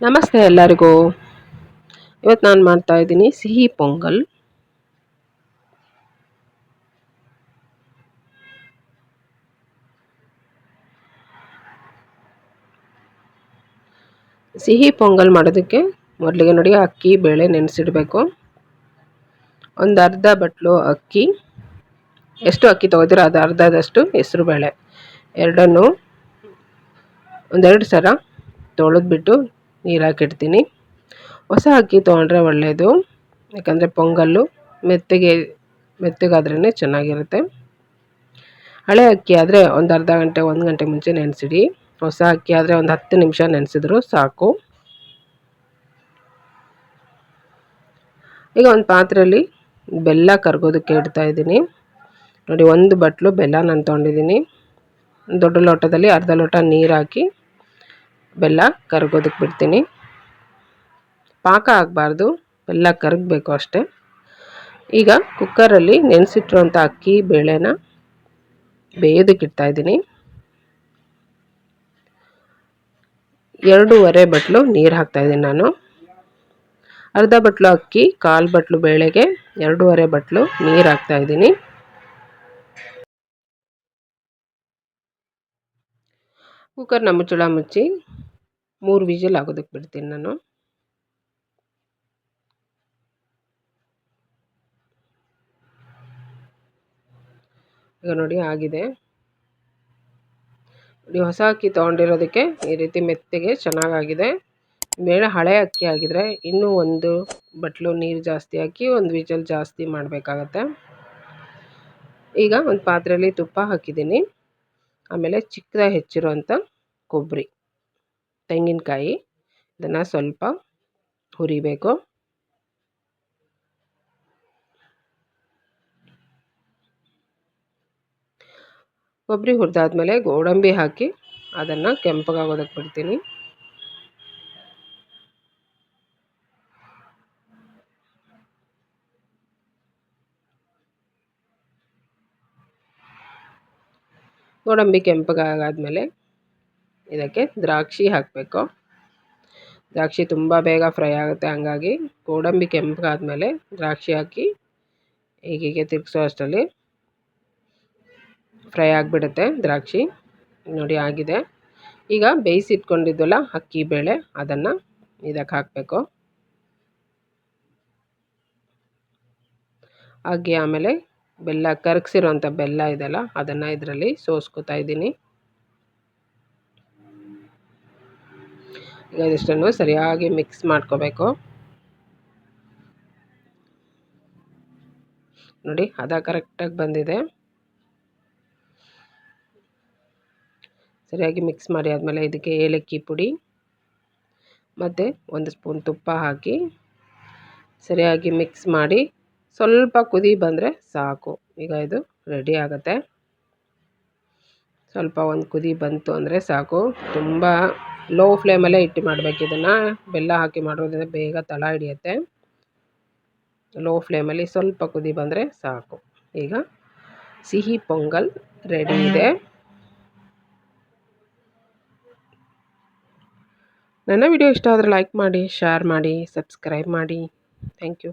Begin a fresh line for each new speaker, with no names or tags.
ನಮಸ್ತೆ ಎಲ್ಲರಿಗೂ. ಇವತ್ತು ನಾನು ಮಾಡ್ತಾ ಇದ್ದೀನಿ ಸಿಹಿ ಪೊಂಗಲ್. ಸಿಹಿ ಪೊಂಗಲ್ ಮಾಡೋದಕ್ಕೆ ಮೊದಲಿಗೆ ನೋಡಿ, ಅಕ್ಕಿ, ಬೇಳೆ ನೆನೆಸಿಡಬೇಕು. ಒಂದು ಅರ್ಧ ಬಟ್ಲು ಅಕ್ಕಿ. ಎಷ್ಟು ಅಕ್ಕಿ ತೊಗೋತೀರೋ ಅದು ಅರ್ಧದಷ್ಟು ಹೆಸರು ಬೇಳೆ. ಎರಡನ್ನು ಒಂದೆರಡು ಸಲ ತೊಳೆದ್ಬಿಟ್ಟು ನೀರು ಹಾಕಿಡ್ತೀನಿ ಹೊಸ ಅಕ್ಕಿ ತೊಗೊಂಡ್ರೆ ಒಳ್ಳೆಯದು ಯಾಕಂದರೆ ಪೊಂಗಲ್ಲು ಮೆತ್ತಗೆ ಮೆತ್ತಗಾದ್ರೇ ಚೆನ್ನಾಗಿರುತ್ತೆ. ಹಳೆ ಅಕ್ಕಿ ಆದರೆ ಒಂದು ಅರ್ಧ ಗಂಟೆ, ಒಂದು ಗಂಟೆ ಮುಂಚೆ ನೆನೆಸಿಡಿ. ಹೊಸ ಅಕ್ಕಿ ಆದರೆ ಒಂದು ಹತ್ತು ನಿಮಿಷ ನೆನೆಸಿದ್ರು ಸಾಕು. ಈಗ ಒಂದು ಪಾತ್ರೆಯಲ್ಲಿ ಬೆಲ್ಲ ಕರ್ಗೋದಕ್ಕೆ ಇಡ್ತಾ ಇದ್ದೀನಿ. ನೋಡಿ, ಒಂದು ಬಟ್ಲು ಬೆಲ್ಲ ನಾನು ತೊಗೊಂಡಿದ್ದೀನಿ. ದೊಡ್ಡ ಲೋಟದಲ್ಲಿ ಅರ್ಧ ಲೋಟ ನೀರು ಹಾಕಿ ಬೆಲ್ಲ ಕರಗೋದಕ್ಕೆ ಬಿಡ್ತೀನಿ. ಪಾಕ ಆಗಬಾರ್ದು, ಬೆಲ್ಲ ಕರಗಬೇಕು ಅಷ್ಟೇ. ಈಗ ಕುಕ್ಕರಲ್ಲಿ ನೆನೆಸಿಟ್ಟಿರುವಂಥ ಅಕ್ಕಿ, ಬೇಳೆನ ಬೇಯೋದಕ್ಕೆ ಇಡ್ತಾಯಿದ್ದೀನಿ ಎರಡೂವರೆ ಬಟ್ಲು ನೀರು ಹಾಕ್ತಾಯಿದ್ದೀನಿ ನಾನು. ಅರ್ಧ ಬಟ್ಲು ಅಕ್ಕಿ, ಕಾಲು ಬಟ್ಲು ಬೇಳೆಗೆ, ಎರಡೂವರೆ ಬಟ್ಲು ನೀರು ಹಾಕ್ತಾಯಿದ್ದೀನಿ ಕುಕ್ಕರ್ನ ಮುಚ್ಚಳ ಮುಚ್ಚಿ ಮೂರು ವಿಜಿಲ್ ಆಗೋದಕ್ಕೆ ಬಿಡ್ತೀನಿ ನಾನು. ಈಗ ನೋಡಿ ಆಗಿದೆ. ನೋಡಿ ಹೊಸ ಅಕ್ಕಿ ತೊಗೊಂಡಿರೋದಕ್ಕೆ ಈ ರೀತಿ ಮೆತ್ತಗೆ ಚೆನ್ನಾಗಾಗಿದೆ. ಮೇಲೆ ಹಳೆ ಅಕ್ಕಿ ಆಗಿದ್ರೆ ಇನ್ನೂ ಒಂದು ಬಟ್ಲು ನೀರು ಜಾಸ್ತಿ ಹಾಕಿ ಒಂದು ವಿಜಲ್ ಜಾಸ್ತಿ ಮಾಡಬೇಕಾಗತ್ತೆ. ಈಗ ಒಂದು ಪಾತ್ರೆಯಲ್ಲಿ ತುಪ್ಪ ಹಾಕಿದ್ದೀನಿ. ಆಮೇಲೆ ಚಿಕ್ಕದಾಗಿ ಹೆಚ್ಚಿರುವಂಥ ಕೊಬ್ಬರಿ. ತೆಂಗಿನಕಾಯಿ ಇದನ್ನು ಸ್ವಲ್ಪ ಹುರಿಬೇಕು. ಕೊಬ್ಬರಿ ಹುರಿದಾದ್ಮೇಲೆ ಗೋಡಂಬಿ ಹಾಕಿ ಅದನ್ನು ಕೆಂಪಗಾಗೋದಕ್ಕೆ ಬಿಡ್ತೀನಿ. ಗೋಡಂಬಿ ಕೆಂಪಗಾಗಾದ್ಮೇಲೆ ಇದಕ್ಕೆ ದ್ರಾಕ್ಷಿ ಹಾಕಬೇಕು. ದ್ರಾಕ್ಷಿ ತುಂಬ ಬೇಗ ಫ್ರೈ ಆಗುತ್ತೆ, ಹಂಗಾಗಿ ಗೋಡಂಬಿ ಕೆಂಪಗಾದ್ಮೇಲೆ ದ್ರಾಕ್ಷಿ ಹಾಕಿ ಹೀಗೀಗೆ ತಿರುಗಿಸೋ ಅಷ್ಟರಲ್ಲಿ ಫ್ರೈ ಆಗಿಬಿಡುತ್ತೆ ದ್ರಾಕ್ಷಿ. ನೋಡಿ ಆಗಿದೆ. ಈಗ ಬೇಯಿಸಿಟ್ಕೊಂಡಿದ್ವಲ್ಲ ಅಕ್ಕಿ, ಬೇಳೆ ಅದನ್ನು ಇದಕ್ಕೆ ಹಾಕಬೇಕು. ಹಾಗೆ ಆಮೇಲೆ ಬೆಲ್ಲ ಕರಗಿಸಿರೋಂಥ ಬೆಲ್ಲ ಇದೆಲ್ಲ ಅದನ್ನು ಇದರಲ್ಲಿ ಸೋಸ್ಕೋತಾ ಇದ್ದೀನಿ. ಈಗ ಇದಿಷ್ಟನ್ನು ಸರಿಯಾಗಿ ಮಿಕ್ಸ್ ಮಾಡ್ಕೋಬೇಕು. ನೋಡಿ ಹದ ಕರೆಕ್ಟಾಗಿ ಬಂದಿದೆ. ಸರಿಯಾಗಿ ಮಿಕ್ಸ್ ಮಾಡಿ ಆದಮೇಲೆ ಇದಕ್ಕೆ ಏಲಕ್ಕಿ ಪುಡಿ, ಮತ್ತು ಒಂದು ಸ್ಪೂನ್ ತುಪ್ಪ ಹಾಕಿ ಸರಿಯಾಗಿ ಮಿಕ್ಸ್ ಮಾಡಿ ಸ್ವಲ್ಪ ಕುದಿ ಬಂದರೆ ಸಾಕು. ಈಗ ಇದು ರೆಡಿ ಆಗುತ್ತೆ. ಸ್ವಲ್ಪ ಒಂದು ಕುದಿ ಬಂತು ಅಂದರೆ ಸಾಕು. ತುಂಬ ಲೋ ಫ್ಲೇಮಲ್ಲೇ ಇಟ್ಟು ಮಾಡಬೇಕು. ಇದನ್ನು ಬೆಲ್ಲ ಹಾಕಿ ಮಾಡೋದ್ರಿಂದ ಬೇಗ ತಳ ಹಿಡಿಯುತ್ತೆ. ಲೋ ಫ್ಲೇಮಲ್ಲಿ ಸ್ವಲ್ಪ ಕುದಿ ಬಂದರೆ ಸಾಕು. ಈಗ ಸಿಹಿ ಪೊಂಗಲ್ ರೆಡಿ ಇದೆ. ನನ್ನ ವಿಡಿಯೋ ಇಷ್ಟ ಆದರೆ ಲೈಕ್ ಮಾಡಿ ಶೇರ್ ಮಾಡಿ ಸಬ್ಸ್ಕ್ರೈಬ್ ಮಾಡಿ. Thank you